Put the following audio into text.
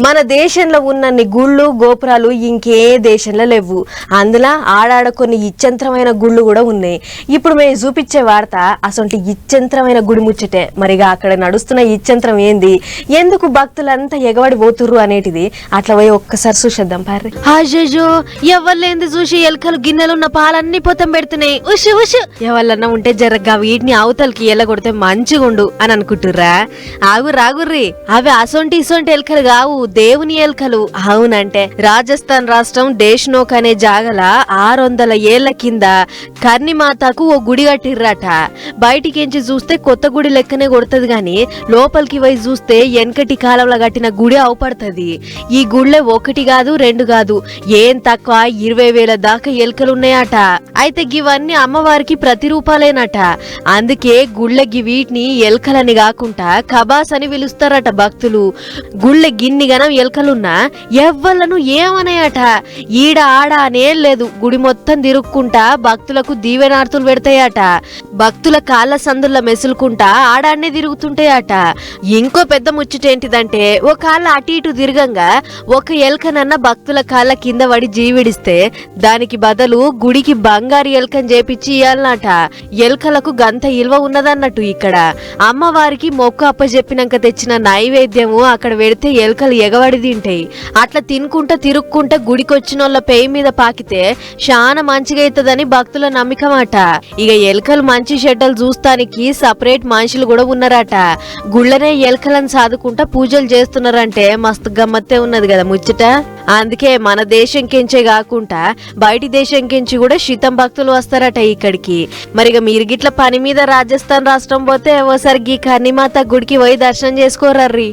మన దేశంలో ఉన్నన్ని గుళ్ళు గోపురాలు ఇంకే దేశంలో లేవు. అందులో ఆడాడ కొన్ని ఇచ్చంత్రమైన గుళ్ళు కూడా ఉన్నాయి. ఇప్పుడు మేము చూపించే వార్త అసలు ఇచ్చంత్రమైన గుడి ముచ్చటే. మరిగా అక్కడ నడుస్తున్న ఇచ్చంత్రం ఏంది? ఎందుకు భక్తులంతా ఎగబడి పోతుర్రు అనేటిది? అట్లా పోయి ఒక్కసారి చూసేద్దాం పారి అయ్యో ఎవరిలేంది చూసి ఎలుకలు గిన్నెలు ఉన్న పాలన్నీ పోతం పెడుతున్నాయి. ఉషు ఉషు. ఎవరన్నా ఉంటే జరగ్గా వీటిని అవతలకి ఎల్లగొడితే మంచిగుండు అని అనుకుంటుర్రా? ఆగు రాగుర్రి. అవి అసొంటి ఇసొంటి ఎలుకలు కావు. దేవుని ఎలుకలు. అవునంటే రాజస్థాన్ రాష్ట్రం డేష్నోక్ అనే జాగల ఆరు వందల ఏళ్ళ కింద కర్ణిమాతకు ఓ గుడి కట్టిర్రట. బయటికించి చూస్తే కొత్త గుడి లెక్కనే కొడుతుంది గాని లోపలికి పోయి చూస్తే వెనకటి కాలంలో కట్టిన గుడి అవుపడుతుంది. ఈ గుళ్ళే ఒకటి కాదు రెండు కాదు ఏం తక్కువ ఇరవై వేల దాకా ఎలుకలు ఉన్నాయట అయితే గివన్నీ అమ్మవారికి ప్రతిరూపాలేనట. అందుకే గుళ్ళకి వీటిని ఎలుకలని కాకుండా కబాస్ అని పిలుస్తారట భక్తులు. గుళ్ళ గిన్ని గనం ఎలుకలున్నా ఎవ్వలను ఏమనాయట? ఈడ ఆడ అనేం లేదు. గుడి మొత్తం తిరుక్కుంటా భక్తులకు దీవెనార్తులు పెడతాయట. భక్తుల కాళ్ళ సందుల మెసులుకుంటా ఆడాన్నే తిరుగుతుంటాయట. ఇంకో పెద్ద ముచ్చటేంటిదంటే ఓ కాళ్ళ అటు ఇటు తిరగంగా ఒక ఎలుకనన్న భక్తుల కాళ్ళ కింద పడి జీవిడిస్తే దానికి బదులు గుడికి బంగారు ఎలుకని చేపిచ్చి ఇయ్యాలన్నట. ఎలుకలకు గంత ఇల్వ ఉన్నదన్నట్టు ఇక్కడ. అమ్మవారికి మొక్కు అప్పజెప్పినాక తెచ్చిన నైవేద్యము అక్కడ పెడితే ఎలుకలు ఎగబడి తింటాయి. అట్లా తినుకుంటా తిరుక్కుంటా గుడికొచ్చినోళ్ళ పేయి మీద పాకితే చాలా మంచిగా అవుతుందని భక్తుల నమ్మకం అట ఇక ఎలుకలు మంచి షెడ్డలు చూస్తానికి సపరేట్ మనుషులు కూడా ఉన్నారట. గుళ్ళనే ఎలుకలను సాదుకుంటా పూజలు చేస్తున్నారంటే మస్తు గమ్మత్తే ఉన్నది కదా ముచ్చట. అందుకే మన దేశం కెంచే కాకుండా బయటి దేశం కించి కూడా శీతం భక్తులు వస్తారట ఇక్కడికి. మరిగా మీరు గిట్ల పని మీద రాజస్థాన్ రాష్ట్రం పోతే ఓసారి గీ కర్ణిమాత గుడికి పోయి దర్శనం చేసుకోరర్రి